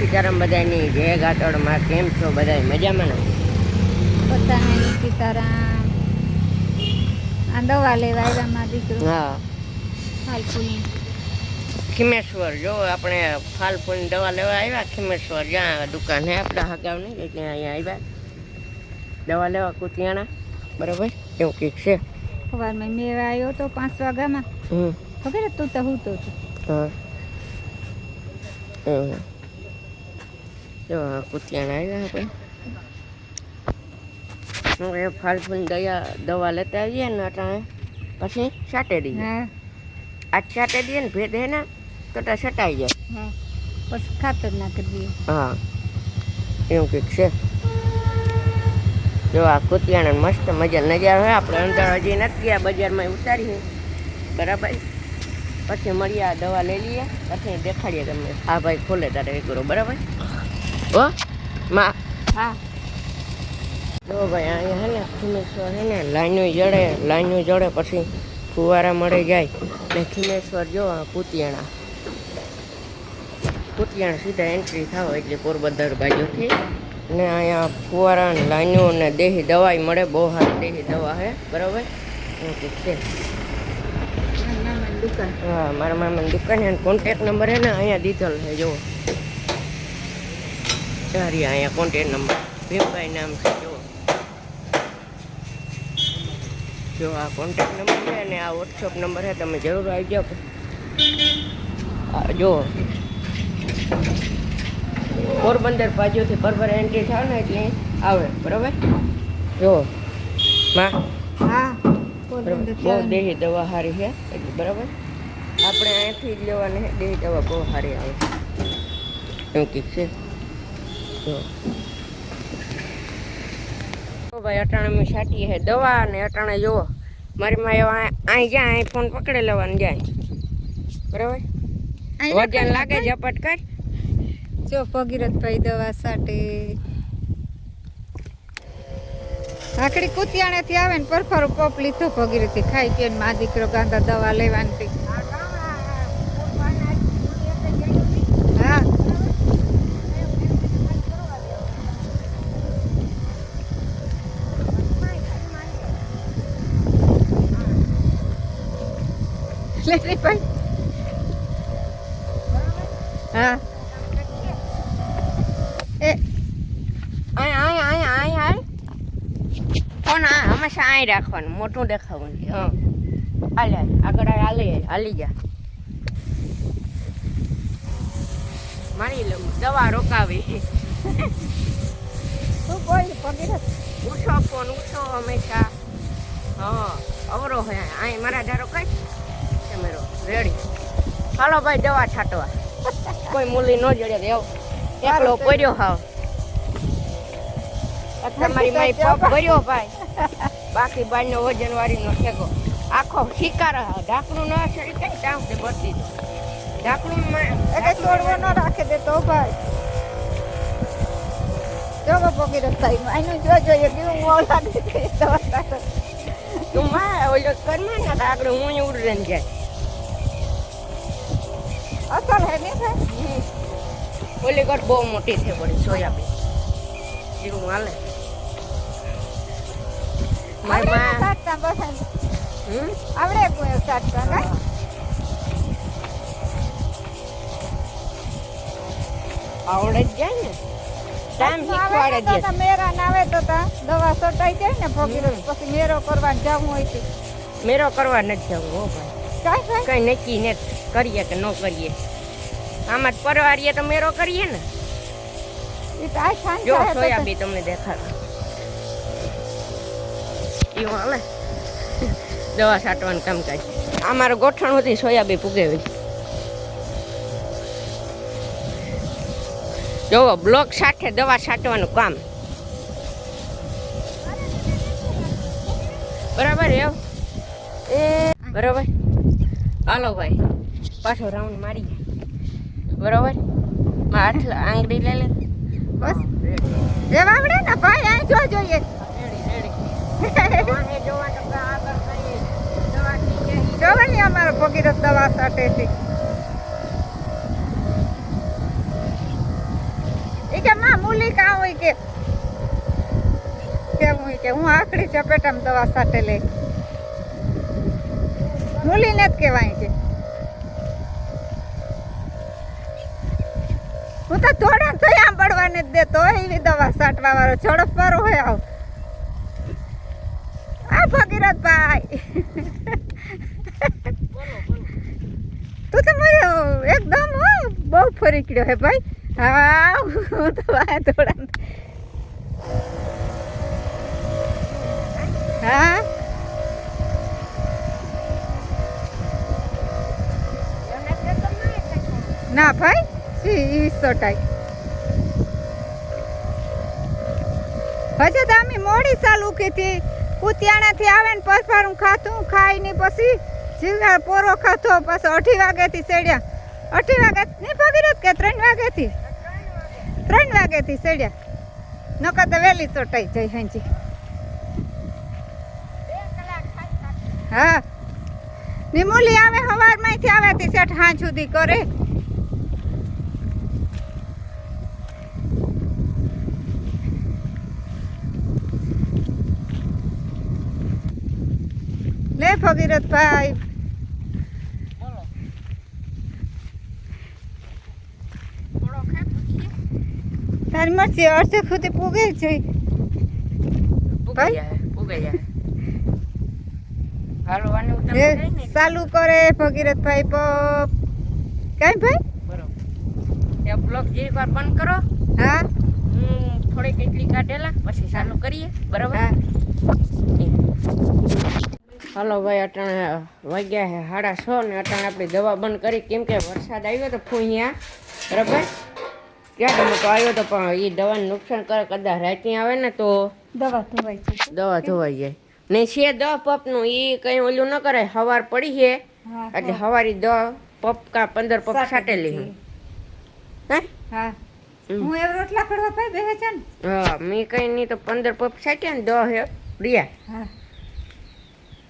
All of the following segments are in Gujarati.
સીતારામ બધાની જય ગાટોડમાં કેમ છો બધા મજામાં ને? બધાને સીતારામ. આ દવા લેવા આવ્યા મારા દીકરો. હા. હાલપુની ખીમેશ્વર જો આપણે ફાલ દવા લેવા આવ્યા ખીમેશ્વર જ્યાં દુકાન હે આપણા હગાવની એટલે અહીંયા આવ્યા. દવા લેવા કુતિયાણા બરાબર? એવું કંઈક છે. સવારમાં મેં આવ્યો તો પાંચ વાગ્યામાં. ખબર તું તો હું તો હે. જો કુતિયાણા આવ્યા આપણે એ ફાલ ફૂલ દયા દવા લેતા આવીએ ને અટાણે. પછી છાંટી દઈએ હા. આ છાંટી દઈએ ને ભેદ હે ને તો ત્યાં છટાઈ જાય. હા. પછી ખાતર નાખી દઈએ. હા. એવું કંઈક છે. જો આ કુતિયાને મસ્ત મજા નજારો હોય આપણે અંદર હજી નથી ગયા બજારમાં ઉતારીએ. બરાબર. પછી મળીએ આ દવા લઈ લઈએ. પછી દેખાડીએ તમને. આ ભાઈ ખોલે તારે એક બરાબર? હો માં. હા. જો ભાઈ અહીંયા હે ને ખીમેશ્વર હે ને લાઈનો જડે લાઈનો જડે પછી ફુવારા મળે જાય. ને ખીમેશ્વર જો પૂતિયાણા. કુતિયાણા સીધા એન્ટ્રી થાવ એટલે પોરબંદર બાજુથી. ને અહીંયા ફુવારા લાઈનો અને દેહી દવાઈ મળે બહુ સારી દેહી દવા હે બરાબર? ઓકે છે. મારા મામાની દુકાન. હા મારા મામાની દુકાન હે કોન્ટેક નંબર હે ને અહીંયા દીધેલ છે જુઓ. સારી અહીંયા કોન્ટેક નંબર ભીમભાઈ નામ છે જો જો આ કોન્ટેક નંબર છે અને આ વોટ્સઅપ નંબર છે તમે જરૂર આવી જાઓ. જો પોરબંદર બાજુથી બરાબર એન્ટ્રી થાય ને એટલે આવે બરાબર? જો માં. હા બહુ દેહી દવા સારી છે એટલે બરાબર? આપણે અહીંથી જ લેવાની દેહી દવા બહુ સારી આવે. એવું કીધું છે? જો ભાઈ અટાણે મેં છાંટીએ હે દવા અને અટાણે જુઓ. મારી માં એવા અહીં જાય અહીં ફોન પકડી લેવાનું જાય. બરાબર? વજન લાગે. ઝપટ કર. જો ભગીરથભાઈ દવા સાટે આકડી કુતિયાણેથી આવે ને પરફરો પોપ લીધો ભગીરથી. ખાઈ પીને મા દીકરો ગાંધા દવા લેવાની હતી. હા લે ભાઈ. હા. એ અહીં આય અહીં અહીં આય. પણ આ હંમેશા રાખવાનું મોટું દેખાવાનું. હા. હાલે આગળ હાલી હાલી જા. મારી લઉં દવા રોકાવી. શું બોલ ઉઠો ફોન ઉઠો હંમેશા. હા અવરો હોય અહીં મારા ધારો કઈ રેડી. હાલો ભાઈ દવા છાંટવા. કોઈ મૂલી ન જડે રેવ એકલો પડ્યો હાવ. તમારી માઈ પગ ભર્યો ભાઈ. બાકી બારનો વજન વાળીનો ઠેકો. આખો શિકાર. ઢાંકણું ન સડી કઈ ટાંક તે ભરતી દો ઢાંકણું એટલે તોડવો ન રાખે દે તો ભાઈ. જો ભગીરથ ભાઈ આનું જો જોઈએ કેવું મોં લાગે છે તું. માં ઓલો કરમાં ને આગળ હું ઉડરેન જાય અસર હે નહીં થાય ઓલી ઘર બહુ મોટી છે પડી સોયાબીન જીરું હાલે. મારી આવડે કોઈ સાટતા કાંઈ? આવડે જ જાય ને. ટાઈમ શીખવાડે તો મેરા ના આવે તો તા દવા સટાઈ જાય ને ભગીરથ પછી મેરો કરવા જવું હોય મેરો કરવા નથી જવું હો ભાઈ. કાંઈ નક્કી ને કરીએ કે ન કરીએ. આમાં પરવારીએ તો મેરો કરીએ ને. જો તો- તમને દેખાડો. એવું હાલે? દવા છાંટવાનું કામકાજ. આ મારું ગોઠણ હતી સોયાબીન પુગેવી. જોવો બ્લોક સાથે દવા છાંટવાનું કામ. બરાબર એવું એ બરાબર? હાલો ભાઈ, પાછો રાઉન્ડ મારી બરાબર? આટલા આંગળી લઈ લે. બસ. જેવા આવડે ને ભાઈ, આ જો જોઈએ. જોવાની અમારો ભગીરથ દવા સાટે છે. હોય કે, કેમ હોય કે હું આખડી ચપેટામાં દવા સાથે લઈ મૂલીને જ કહેવાય કે હું તો થોડા તો આમ પડવાને જ દેતો એવી દવા સાટવા વાળો ઝડપ વાળો હોય આવ. આ ભગીરથભાઈ. તું તો મને એકદમ બહુ ફરી ગયો હે ભાઈ. હા હું તો આ થોડા હા? ના ભાઈ સી ઈ સોટાઈ હજે તો અમે મોડી સાલ કીધી કુતિયાણાથી આવે ને પસપારું ખાતું ખાઈ ને પછી જીવડા પોરો ખાતો પછી અઢી વાગ્યાથી સેડ્યા. અઢી વાગે નહીં ભગીરથ કે ત્રણ વાગ્યાથી? ત્રણ વાગ્યાથી સેડ્યા. નકર તો વહેલી ચોટાઈ જઈ હાંજી. હા. નિમુલી આવે સવારમાંથી આવે તે સેઠ હાંજ સુધી કરે. લે ભગીરથભાઈ તારી મરજી અડધે સુધી પૂગે છે ચાલુ કરે ભગીરથભાઈ પપ કઈ ભાઈ બરોબર બ્લોક જે વાર બંધ કરો. હા હું થોડીક એટલી કાઢેલા પછી ચાલુ કરીએ. બરાબર? હા. હાલો ભાઈ અટાણે વાગ્યા છે સાડા છ ને અટાણે આપણે દવા બંધ કરી. કેમ કે વરસાદ આવ્યો તો ફૂંહિયા બરાબર? ક્યારે મોટો આવ્યો તો પણ એ દવાને નુકસાન કરે કદાચ રાતી આવે ને તો દવા ધોવાઈ જાય દવા ધોવાઈ જાય. ને છે દવા પપનું એ કંઈ ઓલું ન કરે હવાર પડી છે. એટલે હવારી દવા પપ કા પંદર પપ છાટેલી હું. હે? હા. હું એવ રોટલા કરવા ભાઈ બે હજાર હા મેં કંઈ નહીં તો પંદર પપ છાટ્યા ને દવા હે. રહ્યા હા.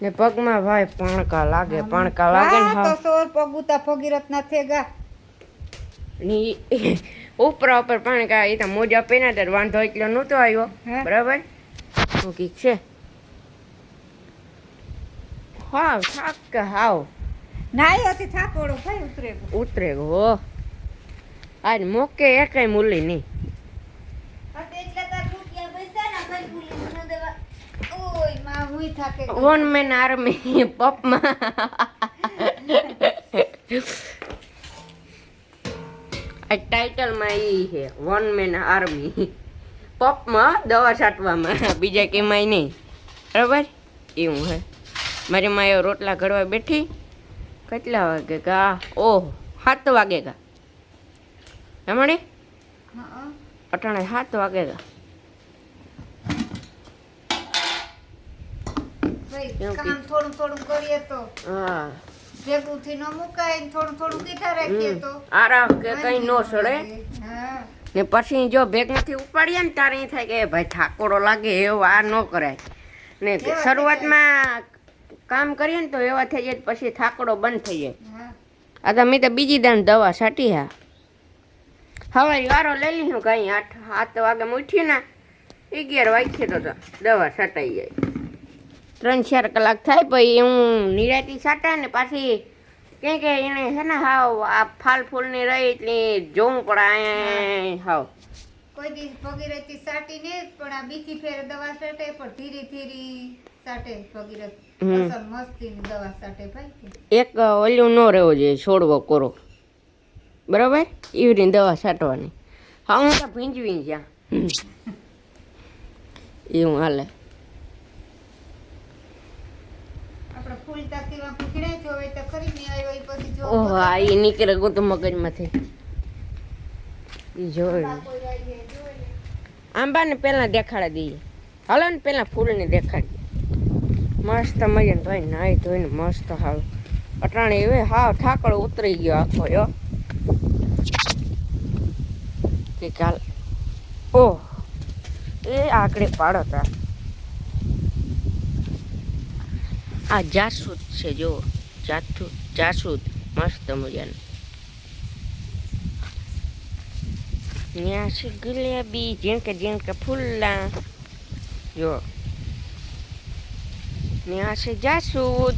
ને પગમાં ભાઈ પાણકા લાગે પાણકા લાગે ને હા હા તો સોર પગુતા ફગીરત ના થેગા. ની ઉપર ઉપર પણકા એ તો મોજા પહેના ત્યારે વાંધો એટલો નહોતો આવ્યો. બરાબર? શું કીક છે? હા થાક કે હાવ. નાયો હતી થાકોડો ભાઈ ઉતરે ગયો. ઉતરે હો. આજ મોકે એકાઈ મૂલી નહીં. ઓયમાં હુંય થાકે ગઈ. વન મેન આર્મી પપમાં આ ટાઇટલમાં ઈ છે વન મેન આર્મી પપમાં દવા છાંટવામાં બીજા કેમાંય નહીં. બરાબર? એવું હે. મારી માયો રોટલા ઘડવા બેઠી. કેટલા વાગે ગા? ઓહ સાત વાગે ગા. હમણે હા, અટાણે સાત વાગે ગા ભાઈ એવું કામ થોડું થોડું કરીએ તો હા. ભેગું થી ન મુકાય થોડું થોડું કીધા રાખીએ તો. આરામ કે કઈ નો સડે. હા. ને પછી જો ભેગમાંથી ઉપાડીએ ને ત્યારે એ થાય કે ભાઈ ઠાકોરો લાગે એવો આ ન કરાય. ને શરૂઆતમાં કામ કરીએ ને તો એવા થઈ જાય પછી થાકડો બંધ થઈ જાય. આ તો મેં તો બીજી દાન દવા સાટી હા. હવે વારો લઈ લીધું કઈ આઠ સાત વાગે ઉઠી ને અગિયાર વાગ્યે તો તો દવા છટાઈ જાય. ત્રણ ચાર કલાક થાય પછી હું નિરાતી સાટા ને પાછી કેમ કે એને છે ને હાવ આ ફાલ ફૂલની રહી એટલે જોવું પડે હાવ. કોઈ દિવસ ભગીરથી સાટી ને પણ આ બીજી ફેર દવા સાટે પણ ધીરે ધીરે સાટે ભગીરથ મસ્તી દવા સાટે ભાઈ એક ઓલું ન રહેવો જોઈએ છોડવો કોરો. બરાબર? એવી રીતે દવા છાંટવાની. હા હું તો ભીંજવી જ્યાં. એવું હાલે આપણે ફૂલ તાકીમાં ભૂખડે જોવે તો ખરી ને આવ્યો એ પછી જો ઓહો આ એ નીકળે ગયું તો મગજમાંથી જોયું આંબાને પહેલાં દેખાડી દઈએ. હાલો ને પહેલાં ફૂલને દેખાડીએ. મસ્ત મજાને ભાઈ નાહી ધોઈને મસ્ત હાવ અટાણે હાવ ઠાકડો ઉતરી ગયો આખો યો કે કાલ ઓહ. એ આકડે પાડો તા આ જાસૂદ છે, જો જાસૂદ જાસૂદ મસ્ત મજાનું. ત્યાં છે ગુલાબી, ઝીણકે ઝીણકે ફૂલના. જો. ત્યાં છે જાસૂદ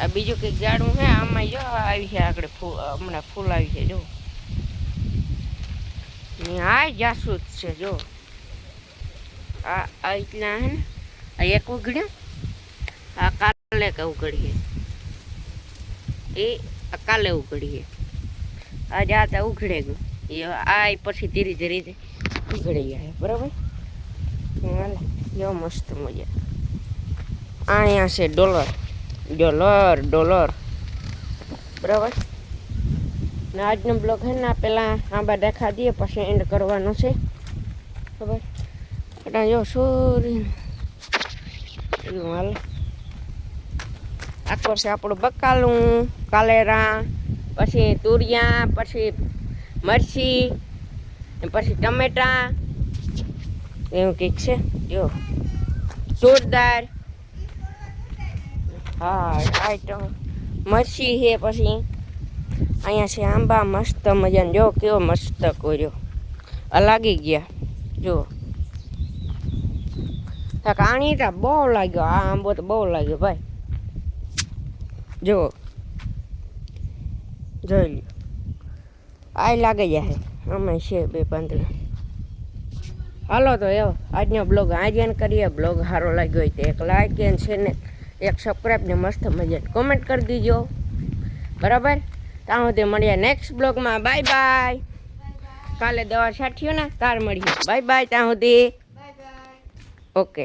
આ બીજું કંઈક ઝાડું છે, આમાં જો આવી છે, આગળ ફૂલ, હમણાં ફૂલ આવી છે, જો. આ જાસૂદ છે, જો. આ આ રીતના હે ને, આ એક ઉઘડ્યા. આ કાલે કે ઉઘડીએ? એ આ કાલે ઉઘડીએ. આજે આ તો ઉઘડે ગયું. એ આ પછી ધીરે ધીરે ઉઘડી જાય, બરાબર? જો મસ્ત મજા. અહીંયા છે ડોલર. Dollar dollar. બરાબર? ને આજનો બ્લોગ હે ને પેલા આંબા દેખા દઈએ, પછી એન્ડ કરવાનો છે. ખબર? એટલે જો સૂર્ય એવું હાલ. આખો છે આપણું બકાલું, કાલેરા, પછી તુરિયા, પછી મરચી પછી ટમેટા, એવું કંઈક છે. જો. જોરદાર. હા આઈટમ મરચી છે પછી. અહીંયા છે આંબા, મસ્ત મજાનો. જો, કેવો મસ્ત કોર્યો. અલાગી લાગી ગયા. જો. થાક આણી તો બહુ લાગ્યો. આ આંબો તો બહુ લાગ્યો, ભાઈ. જો જોઈ લ્યો. આ લાગે જાય અમે છે બે પાંદડા. હાલો તો એવો આજનો બ્લોગ આજે કરીએ. બ્લોગ સારો લાગ્યો હોય તો એક લાઈક એન છે ને એક સબસ્ક્રાઈબ ને મસ્ત મજા કોમેન્ટ કરી દીજો. બરાબર? ત્યાં સુધી મળીએ નેક્સ્ટ બ્લોગમાં. બાય બાય કાલે દવા છાંટ્યો ને તાર મળીએ. બાય બાય ત્યાં સુધી. ઓકે